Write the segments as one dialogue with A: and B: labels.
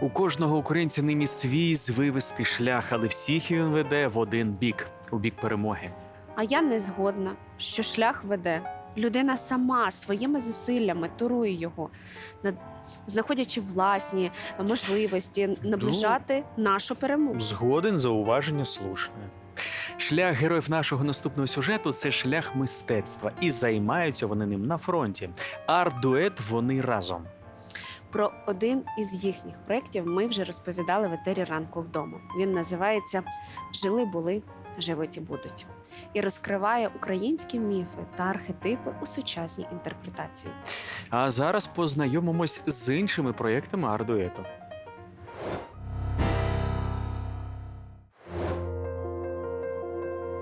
A: У кожного українця нині свій звивистий шлях, але всіх він веде в один бік у бік перемоги.
B: А я не згодна, що шлях веде. Людина сама своїми зусиллями турує його, знаходячи власні можливості наближати нашу перемогу.
A: Згоден зауваження слушне. Шлях героїв нашого наступного сюжету це шлях мистецтва, і займаються вони ним на фронті. Арт-дует вони разом.
B: Про один із їхніх проєктів ми вже розповідали в етері ранку вдома. Він називається Жили були, живуть і будуть і розкриває українські міфи та архетипи у сучасній інтерпретації.
A: А зараз познайомимось з іншими проєктами арт-дуету.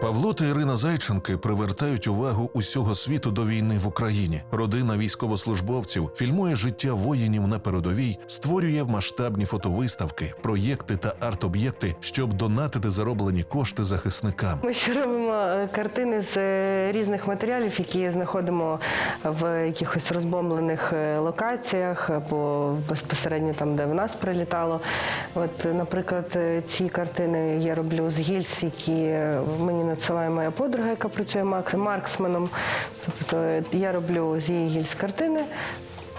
C: Павло та Ірина Зайченки привертають увагу усього світу до війни в Україні. Родина військовослужбовців фільмує життя воїнів на передовій, створює масштабні фотовиставки, проєкти та арт-об'єкти, щоб донатити зароблені кошти захисникам.
D: Ми ще робимо е, картини з е, різних матеріалів, які знаходимо в якихось розбомблених е, локаціях або безпосередньо там, де в нас прилітало. От, наприклад, ці картини я роблю з гільз, які мені надсилає моя подруга, яка працює марксменом. Тобто я роблю з її гільз картини.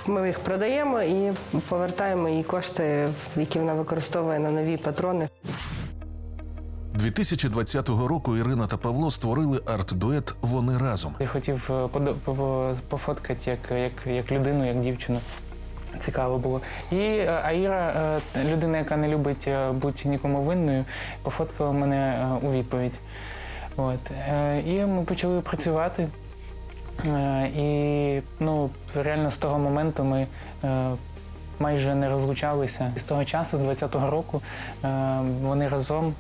D: Ми їх продаємо і повертаємо їй кошти, які вона використовує на нові патрони.
C: 2020 року Ірина та Павло створили арт-дует Вони разом.
E: Я хотів е, пофоткати як, як, як людину, як дівчину. Цікаво було. І е, Аїра, е, людина, яка не любить бути нікому винною, пофоткала мене у відповідь. От. Е, І ми почали працювати. Е, І ну, реально з того моменту ми е, майже не розлучалися. З того часу, з 20-го року, вони разом.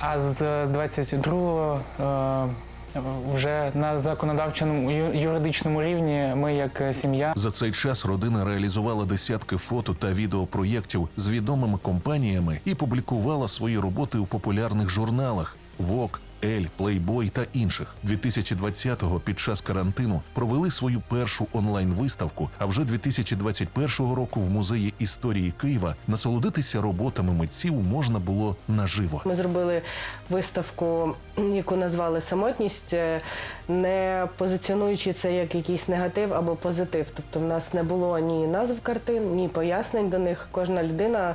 E: А з 22-го е, вже на законодавчому юридичному рівні ми як сім'я
C: За цей час родина реалізувала десятки фото та відеопроєктів з відомими компаніями і публікувала свої роботи у популярних журналах Vogue, Ель, Playboy та інших. 2020-го під час карантину провели свою першу онлайн-виставку. А вже 2021 року в музеї історії Києва насолодитися роботами митців можна було наживо.
D: Ми зробили виставку, яку назвали самотність, е, не позиціонуючи це як якийсь негатив або позитив. Тобто, в нас не було ні назв картин, ні пояснень до них. Кожна людина.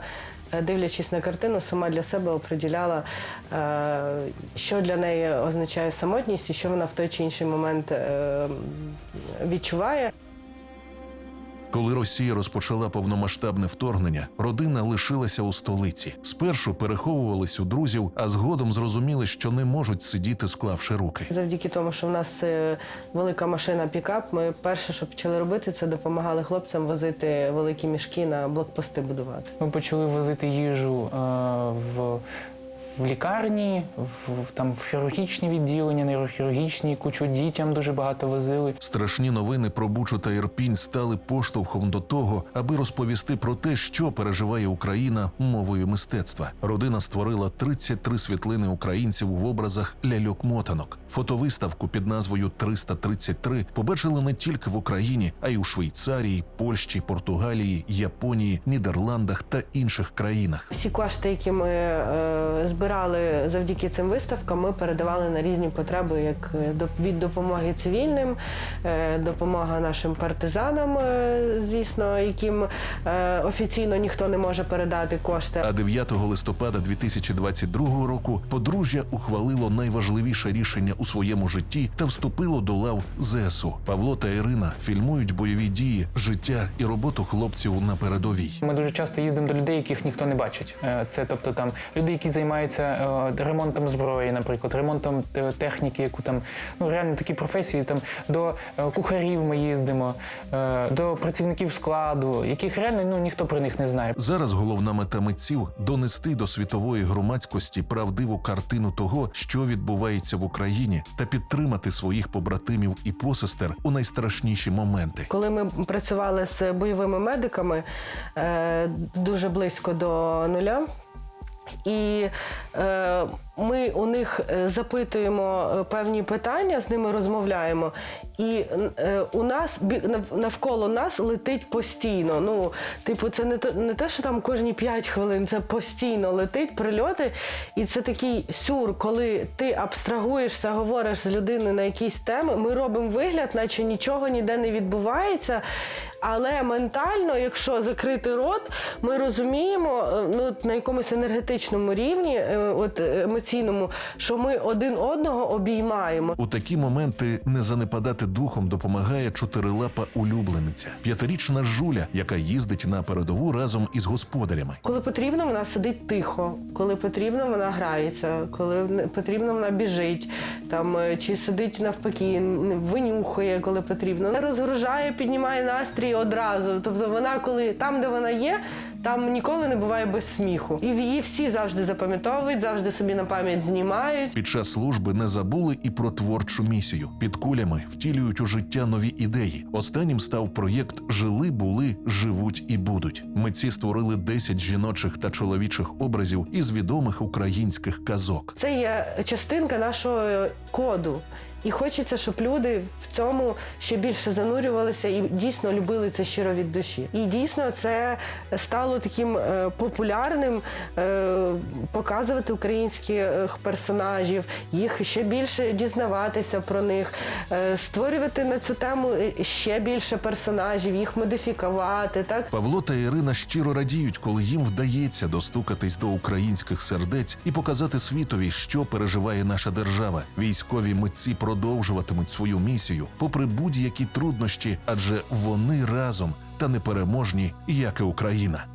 D: Е, Дивлячись на картину, сама для себе оприділяла, е, що для неї означає самотність і що вона в той чи інший момент е, відчуває.
C: Коли Росія розпочала повномасштабне вторгнення, родина лишилася у столиці. Спершу переховувались у друзів, а згодом зрозуміли, що не можуть сидіти, склавши руки.
D: Завдяки тому, що в нас е, велика машина пікап, ми перше, що почали робити, це допомагали хлопцям возити великі мішки на блокпости будувати.
E: ми почали возити їжу е, в, в лікарні, в, в- там, в хірургічні відділення, нейрохірургічні, кучу дітям дуже багато возили.
C: Страшні новини про Бучу та Ірпінь стали поштовхом до того, аби розповісти про те, що переживає Україна мовою мистецтва. Родина створила 33 світлини українців в образах ляльок-мотанок. Фотовиставку під назвою 333 побачили не тільки в Україні, а й у Швейцарії, Польщі, Португалії, Японії, Нідерландах та інших країнах.
D: Всі кошти, які ми е, збирали завдяки цим виставкам, ми передавали на різні потреби, як е, до- від допомоги цивільним, е, допомога нашим партизанам, е, звісно, яким офіційно ніхто не може передати кошти.
C: А 9 листопада 2022 року подружжя ухвалило найважливіше рішення у своєму житті та вступило до лав ЗСУ. Павло та Ірина фільмують бойові дії, життя і роботу хлопців на передовій.
E: Ми дуже часто їздимо до людей, яких ніхто не бачить. Це тобто там люди, які займаються е, ремонтом зброї, наприклад, ремонтом е, техніки, яку там ну реально такі професії. Там до е, кухарів ми їздимо, е, до працівників складу, яких реально ну ніхто про них не знає.
C: Зараз головна мета митців донести до світової громадськості правдиву картину того, що відбувається в Україні, та підтримати своїх побратимів і посестер у найстрашніші моменти.
D: Коли ми працювали з бойовими медиками е, дуже близько до нуля. І е, ми у них е, запитуємо е, певні питання, з ними розмовляємо, і е, у нас навколо нас летить постійно. Ну, типу, це не те, не те, що там кожні 5 хвилин, це постійно летить прильоти. І це такий сюр, коли ти абстрагуєшся, говориш з людиною на якісь теми. Ми робимо вигляд, наче нічого ніде не відбувається. Але ментально, якщо закрити рот, ми розуміємо ну, на якомусь енергетичному рівні, от е, емоційному, що ми один одного обіймаємо.
C: У такі моменти не занепадати духом допомагає чотирилапа улюблениця, п'ятирічна жуля, яка їздить на передову разом із господарями.
D: Коли потрібно, вона сидить тихо. Коли потрібно, вона грається. Коли потрібно, вона біжить. Там е, чи сидить навпаки, винюхує, коли потрібно. Не розгружає, піднімає настрій одразу. Тобто вона, коли там, де вона є, там ніколи не буває без сміху. І її всі завжди запам'ятовують, завжди собі на пам'ять знімають.
C: Під час служби не забули і про творчу місію. Під кулями втілюють у життя нові ідеї. Останнім став проєкт Жили, були, живуть і будуть. Митці створили 10 жіночих та чоловічих образів із відомих українських казок.
D: Це є частинка нашого коду. І хочеться, щоб люди в цьому ще більше занурювалися і дійсно любили це щиро від душі. І дійсно це стало таким е, популярним е, показувати українських персонажів, їх ще більше дізнаватися про них, е, створювати на цю тему ще більше персонажів, їх модифікувати. Так
C: Павло та Ірина щиро радіють, коли їм вдається достукатись до українських сердець і показати світові, що переживає наша держава. Військові митці продовжуватимуть свою місію, попри будь-які труднощі, адже вони разом та непереможні, як і Україна.